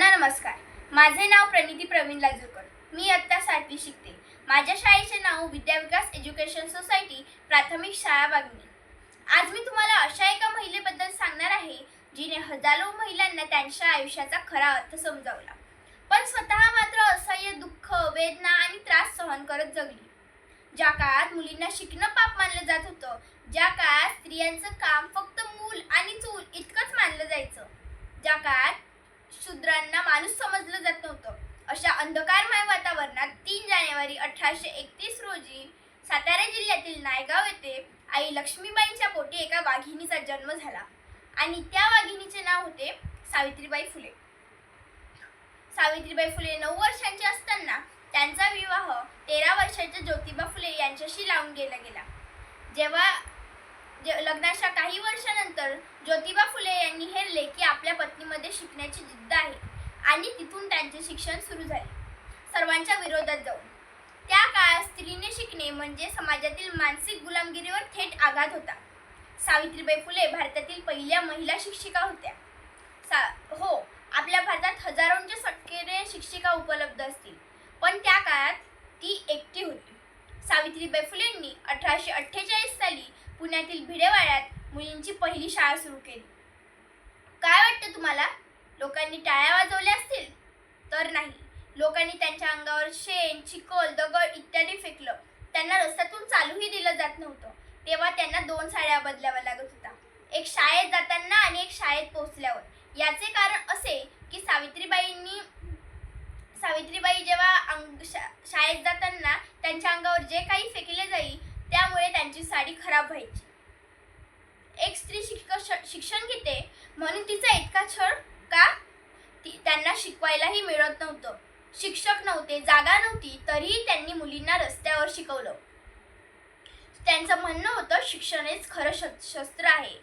सर्वांना नमस्कार. माझे नाव प्रणिती प्रवीण लाजूरकर मी आत्ता सातवी शिकते. माझ्या शाळेचे नाव विद्याविकास एज्युकेशन सोसायटी प्राथमिक शाळा वागणी. आज मी तुम्हाला अशा एका महिलेबद्दल सांगणार आहे जिने हजारो महिलांना त्यांच्या आयुष्याचा खरा अर्थ समजावला. पण स्वतः मात्र असह्य दुःख वेदना आणि त्रास सहन करत जगली. ज्या काळात मुलींना शिकणं पाप मानलं जात होतं ज्या काळात स्त्रियांचं काम फक्त मूल आणि चूल इतकंच मानलं जायचं. ज्या काळात शूद्रांना माणूस समजलं जात नव्हतं. अशा अंधकारमय वातावरणात तीन जानेवारी अठराशे एकतीस रोजी सातारा जिल्ह्यातील नायगाव येथे आई लक्ष्मीबाईंच्या पोटी एका वाघिणीचा जन्म झाला. आणि त्या वाघिणीचे नाव होते सावित्रीबाई फुले. सावित्रीबाई फुले नऊ वर्षांचे असताना त्यांचा विवाह तेरा वर्षाच्या ज्योतिबा फुले यांच्याशी लावून गेला गेला. जेव्हा वर्षानंतर ज्योतिबा फुले यांनी हेरले की आपल्या पत्नीमध्ये शिकण्याची जिद्द आहे आणि तिथून त्यांचे शिक्षण सुरू झाले. सर्वांच्या विरोधात जाऊन. त्या काळात स्त्रीने शिकणे म्हणजे समाजातील मानसिक गुलामगिरीवर थेट आघात होता. सावित्रीबाई फुले भारतातील पहिल्या महिला शिक्षिका होत्या. सा हो आपल्या भारतात हजारोंच्या संख्येने शिक्षिका उपलब्ध असतील पण त्या काळात ती एकटी होती. सावित्रीबाई फुलेंनी अठराशे अठ्ठेचाळीस साली पुण्यातील भिडेवाड्यात मुलींची पहिली शाळा सुरू केली. काय वाटतं तुम्हाला? लोकांनी टाळ्या वाजवल्या असतील? तर नाही. लोकांनी त्यांच्या अंगावर शेण चिखल दगड इत्यादी फेकलं. त्यांना रस्त्यातून चालूही दिलं जात नव्हतं. तेव्हा त्यांना दोन साड्या बदलाव्या लागत होता एक शाळेत जाताना आणि एक शाळेत पोहोचल्यावर. याचे कारण असे की सावित्रीबाईंनी सावित्रीबाई जेव्हा अंग शा शाळेत जाताना त्यांच्या अंगावर जे काही फेकले जाईल त्यामुळे त्यांची साडी खराब व्हायची. एक स्त्री शिक शिक्षण घेते म्हणून तिचा इतका छळ का? ती त्यांना शिकवायलाही मिळत नव्हतं. शिक्षक नव्हते जागा नव्हती तरीही त्यांनी मुलींना रस्त्यावर शिकवलं. त्यांचं म्हणणं होतं शिक्षण हेच खरं श- शस्त्र आहे.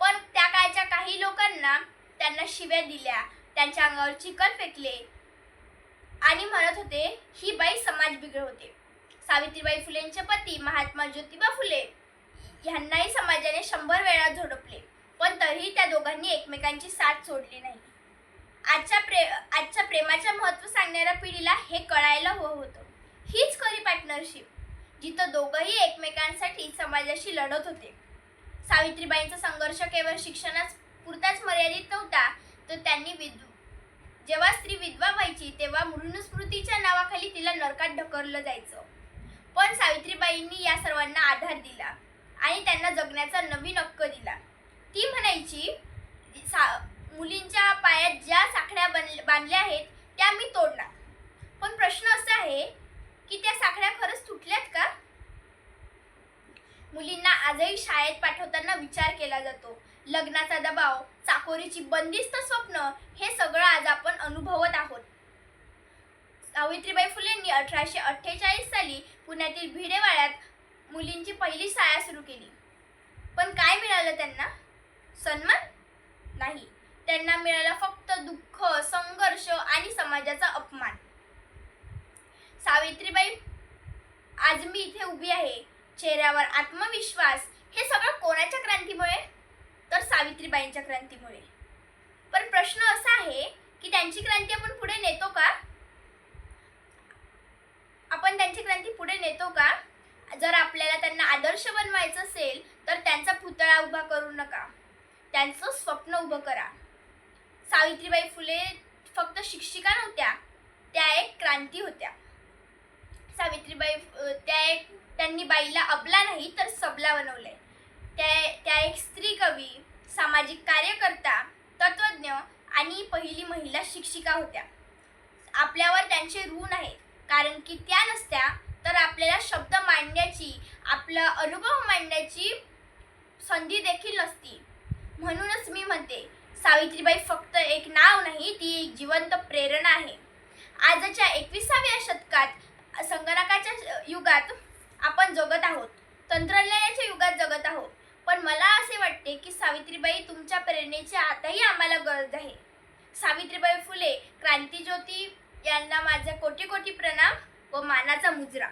पण त्या काळच्या काही लोकांना त्यांना शिव्या दिल्या त्यांच्या अंगावर चिकन फेकले. आणि म्हणत होते ही बाई समाज बिघडवते. सावित्रीबाई फुलेंचे पती महात्मा ज्योतिबा फुले. ह्यांनाही समाजाने शंभर वेळा झोडपले पण तरीही त्या दोघांनी एकमेकांची साथ सोडली नाही. आजच्या प्रे आजच्या प्रेमाच्या महत्त्व सांगणाऱ्या पिढीला हे कळायला हवं होतं. हीच खरी पार्टनरशिप जिथं दोघंही एकमेकांसाठी समाजाशी लढत होते. सावित्रीबाईंचा संघर्ष केवळ शिक्षणास पुरताच मर्यादित नव्हता तर त्यांनी विद्व जेव्हा स्त्री विधवा व्हायची तेव्हा मृनुस्मृतीच्या नावाखाली तिला नरकात ढकललं जायचं. पण सावित्रीबाईंनी या सर्वांना आधार दिला. आणि त्यांना जगण्याचा नवीन हक्क दिला. ती म्हणायची सा मुलींच्या पायात ज्या साखळ्या बन बांधल्या आहेत त्या मी तोडणार. पण प्रश्न असा आहे की त्या साखळ्या खरंच तुटल्यात का? मुलींना आजही शाळेत पाठवताना विचार केला जातो. लग्नाचा दबाव चाकोरीची बंदिस्त स्वप्न हे सगळं आज आपण अनुभवत आहोत. सावित्रीबाई फुलेंनी अठराशे अठ्ठेचाळीस साली पुण्यातील भिडेवाड्यात मुलींची पहिली शाळा सुरू केली. पण काय मिळालं त्यांना? सन्मान? नाही. त्यांना मिळाला फक्त दुःख संघर्ष आणि समाजाचा अपमान. सावित्रीबाई आज मी इथे उभी आहे. चेहऱ्यावर आत्मविश्वास. हे सगळं कोणाच्या क्रांतीमुळे? तर सावित्रीबाईंच्या क्रांतीमुळे. पण प्रश्न असा आहे की त्यांची क्रांती आपण पुढे नेतो का? आपण त्यांची क्रांती पुढे नेतो का? जर आपल्याला त्यांना आदर्श बनवायचं असेल तर त्यांचा पुतळा उभा करू नका. त्यांचं स्वप्न उभं करा. सावित्रीबाई फुले फक्त शिक्षिका नव्हत्या त्या एक क्रांती होत्या. सावित्रीबाई त्या एक त्यांनी बाईला अबला नाही तर सबला बनवले. त्या त्या एक स्त्री कवी सामाजिक कार्यकर्ता तत्वज्ञ आणि पहिली महिला शिक्षिका होत्या. आपल्यावर त्यांचे ऋण आहेत कारण की त्या नसत्या तर आपल्याला शब्द मांडण्याची आपला अनुभव मांडण्याची संधी देखील नसती म्हणूनच मी म्हणते सावित्रीबाई फक्त एक नाव नाही ती एक जिवंत प्रेरणा आहे. आजच्या एकविसाव्या शतकात संगणकाच्या युगात आपण जगत आहोत. तंत्रज्ञानाच्या युगात जगत आहोत. पण मला असे वाटते की सावित्रीबाई तुमच्या प्रेरणेची आताही आम्हाला गरज आहे. सावित्रीबाई फुले क्रांतीज्योती यांना माझा कोटी कोटी प्रणाम. व मानाचा मुजरा.